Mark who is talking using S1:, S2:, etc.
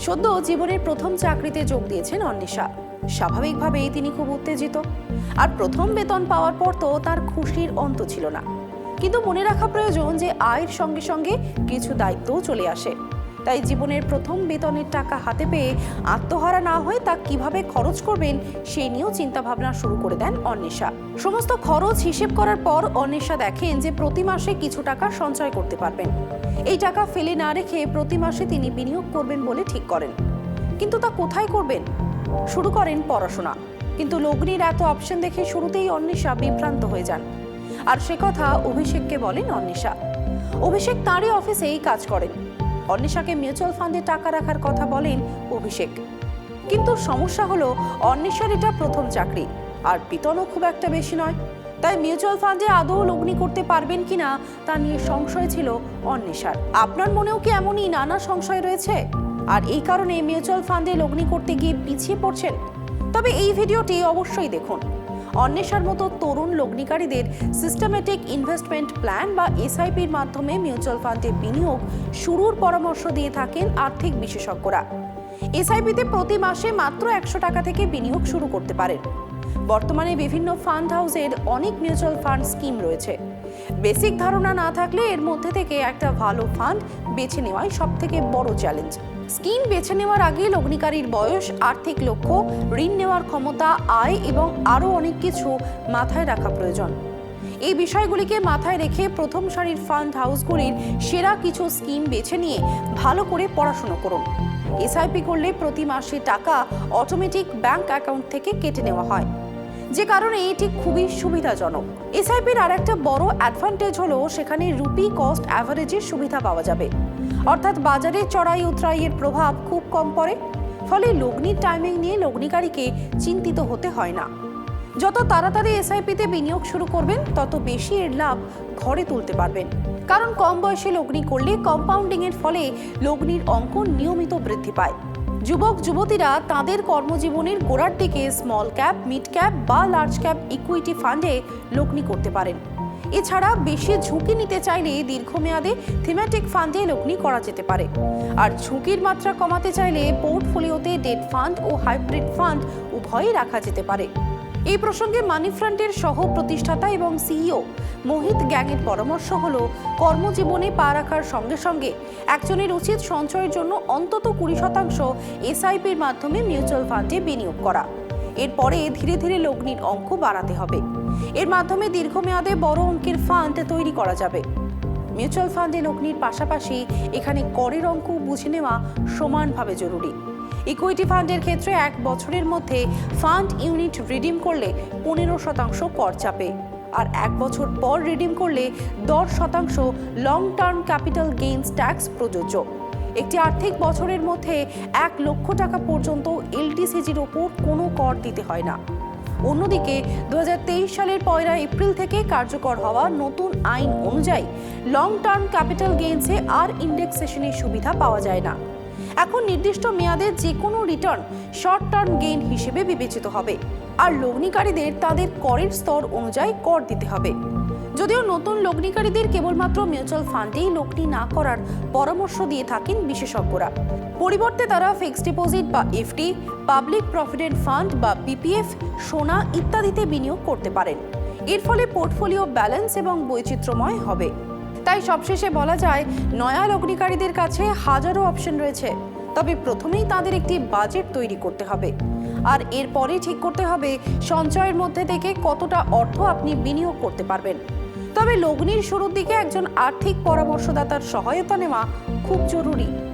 S1: সদ্য জীবনের প্রথম চাকরিতে যোগ দিয়েছেন অন্বেষা। স্বাভাবিকভাবেই তিনি খুব উত্তেজিত। আর প্রথম বেতন পাওয়ার পর তো তার খুশির অন্ত ছিল না। কিন্তু মনে রাখা প্রয়োজন যে আয়ের সঙ্গে সঙ্গে কিছু দায়িত্বও চলে আসে। তাই জীবনের প্রথম বেতনের টাকা হাতে পেয়ে আত্মহারা না হয়ে তা কীভাবে খরচ করবেন সেই নিয়েও চিন্তাভাবনা শুরু করে দেন অন্বেষা। সমস্ত খরচ হিসেব করার পর অন্বেষা দেখেন যে প্রতি মাসে কিছু টাকা সঞ্চয় করতে পারবেন। এই টাকা ফেলে না রেখে প্রতি মাসে তিনি বিনিয়োগ করবেন বলে ঠিক করেন। কিন্তু তা কোথায় করবেন? শুরু করেন পড়াশোনা। কিন্তু লগ্নির এত অপশন দেখে শুরুতেই অন্বেষা বিভ্রান্ত হয়ে যান। আর সে কথা অভিষেককে বলেন অন্বেষা। অভিষেক তাঁরই অফিসেই কাজ করেন। অন্বেষাকে মিউচুয়াল ফান্ডে টাকা রাখার কথা বলেন অভিষেক। কিন্তু সমস্যা হলো, অন্বেষার এটা প্রথম চাকরি, আর বেতনও খুব একটা বেশি নয়। তাই মিউচুয়াল ফান্ডে আদৌ লগ্নি করতে পারবেন কিনা, তা নিয়ে সংশয় ছিল অন্বেষার। আপনার মনেও কি এমনই নানা সংশয় রয়েছে? আর এই কারণে মিউচুয়াল ফান্ডে লগ্নি করতে গিয়ে পিছিয়ে পড়ছেন? তবে এই ভিডিওটি অবশ্যই দেখুন। অন্বেষার মতো তরুণ লগ্নিকারীদের সিস্টেমেটিক ইনভেস্টমেন্ট প্ল্যান বা এসআইপির মাধ্যমে মিউচুয়াল ফান্ডে বিনিয়োগ শুরুর পরামর্শ দিয়ে থাকেন আর্থিক বিশেষজ্ঞরা। এসআইপিতে প্রতি মাসে মাত্র একশো টাকা থেকে বিনিয়োগ শুরু করতে পারেন। বর্তমানে বিভিন্ন ফান্ড হাউসের অনেক মিউচুয়াল ফান্ড স্কিম রয়েছে। বেসিক ধারণা না থাকলে এর মধ্যে থেকে একটা ভালো ফান্ড বেছে নেওয়াই সব থেকে বড় চ্যালেঞ্জ স্কিম বেছে নেওয়ার আগে লগ্নিকারীর বয়স, আর্থিক লক্ষ্য, ঋণ নেওয়ার ক্ষমতা, আয় এবং আরও অনেক কিছু মাথায় রাখা প্রয়োজন। এই বিষয়গুলিকে মাথায় রেখে প্রথম সারির ফান্ড হাউসগুলির সেরা কিছু স্কিম বেছে নিয়ে ভালো করে পড়াশোনা করুন। এসআইপি করলে প্রতি মাসে টাকা অটোমেটিক ব্যাংক অ্যাকাউন্ট থেকে কেটে নেওয়া হয়। যে কারণে এটি খুবই সুবিধাজনক। এসআইপির আর একটা বড় অ্যাডভান্টেজ হলো সেখানে রুপি কস্ট অ্যাভারেজের সুবিধা পাওয়া যাবে। অর্থাৎ বাজারে চড়াই উতরাইয়ের প্রভাব খুব কম পড়ে, ফলে লগ্নির টাইমিং নিয়ে লগ্নিকারীকে চিন্তিত হতে হয় না। যত তাড়াতাড়ি এসআইপিতে বিনিয়োগ শুরু করবেন, তত বেশি এর লাভ ঘরে তুলতে পারবেন। কারণ কম বয়সে লগ্নি করলে কম্পাউন্ডিং এর ফলে লগ্নির অঙ্ক নিয়মিত বৃদ্ধি পায়। যুবক, যুবতীরা তাদের কর্মজীবনের গোড়ার দিকে স্মল ক্যাপ মিড ক্যাপ বা লার্জ ক্যাপ ইকুইটি ফান্ডে লগ্নি করতে পারেন। এছাড়া বেশি ঝুঁকি নিতে চাইলে দীর্ঘমেয়াদে থিম্যাটিক ফান্ডে লগ্নি করা যেতে পারে। আর ঝুঁকির মাত্রা কমাতে চাইলে পোর্টফোলিওতে ডেট ফান্ড ও হাইব্রিড ফান্ড উভয়ই রাখা যেতে পারে। এই প্রসঙ্গে মানি ফ্রান্টের সহ প্রতিষ্ঠাতা এবং সিইও মোহিত গ্যাংয়ের পরামর্শ হল, কর্মজীবনে পা রাখার সঙ্গে সঙ্গে একজনের উচিত সঞ্চয়ের জন্য অন্তত কুড়ি শতাংশ এসআইপির মাধ্যমে মিউচুয়াল ফান্ডে বিনিয়োগ করা। এরপরে ধীরে ধীরে লগ্নির অঙ্ক বাড়াতে হবে। এর মাধ্যমে দীর্ঘমেয়াদে বড় অঙ্কের ফান্ড তৈরি করা যাবে। মিউচুয়াল ফান্ডে লগ্নির পাশাপাশি এখানে করের অঙ্ক বুঝে নেওয়া সমানভাবে জরুরি। ইকুইটি ফান্ডের ক্ষেত্রে এক বছরের মধ্যে ফান্ড ইউনিট রিডিম করলে পনেরো শতাংশ কর চাপে। আর এক বছর পর রিডিম করলে দশ শতাংশ long term capital gains tax প্রযোজ্য। একটি আর্থিক বছরের মধ্যে এক লক্ষ টাকা পর্যন্ত এলটিসিজির ওপর কোনো কর দিতে হয় না। অন্যদিকে দু হাজার তেইশ সালের পয়লা এপ্রিল থেকে কার্যকর হওয়া নতুন আইন অনুযায়ী লং টার্ম ক্যাপিটাল গেইনসে আর ইন্ডেক্সেশনের সুবিধা পাওয়া যায় না। এখন নির্দিষ্ট মেয়াদে যে কোনো রিটার্ন শর্ট টার্ম গেইন হিসেবে বিবেচিত হবে। আর লগ্নিকারীদের তাদের করের স্তর অনুযায়ী কর দিতে হবে। যদিও নতুন লগ্নিকারীদের কেবলমাত্র মিউচুয়াল ফান্ডেই লগ্নি না করার পরামর্শ দিয়ে থাকেন বিশেষজ্ঞরা। পরিবর্তে তারা ফিক্সড ডিপোজিট বা এফডি পাবলিক প্রভিডেন্ট ফান্ড বা পিপিএফ সোনা ইত্যাদিতে বিনিয়োগ করতে পারেন। এর ফলে পোর্টফোলিও ব্যালেন্স এবং বৈচিত্র্যময় হবে। তাই সবশেষে বলা যায় নয়া লগ্নিকারীদের কাছে হাজারো অপশন রয়েছে। তবে প্রথমেই তাদের একটি বাজেট তৈরি করতে হবে। আর এরপরে ঠিক করতে হবে, সঞ্চয়ের মধ্যে থেকে কতটা অর্থ আপনি বিনিয়োগ করতে পারবেন। তবে লগ্নির শুরুর দিকে একজন আর্থিক পরামর্শদাতার সহায়তা নেওয়া খুব জরুরি।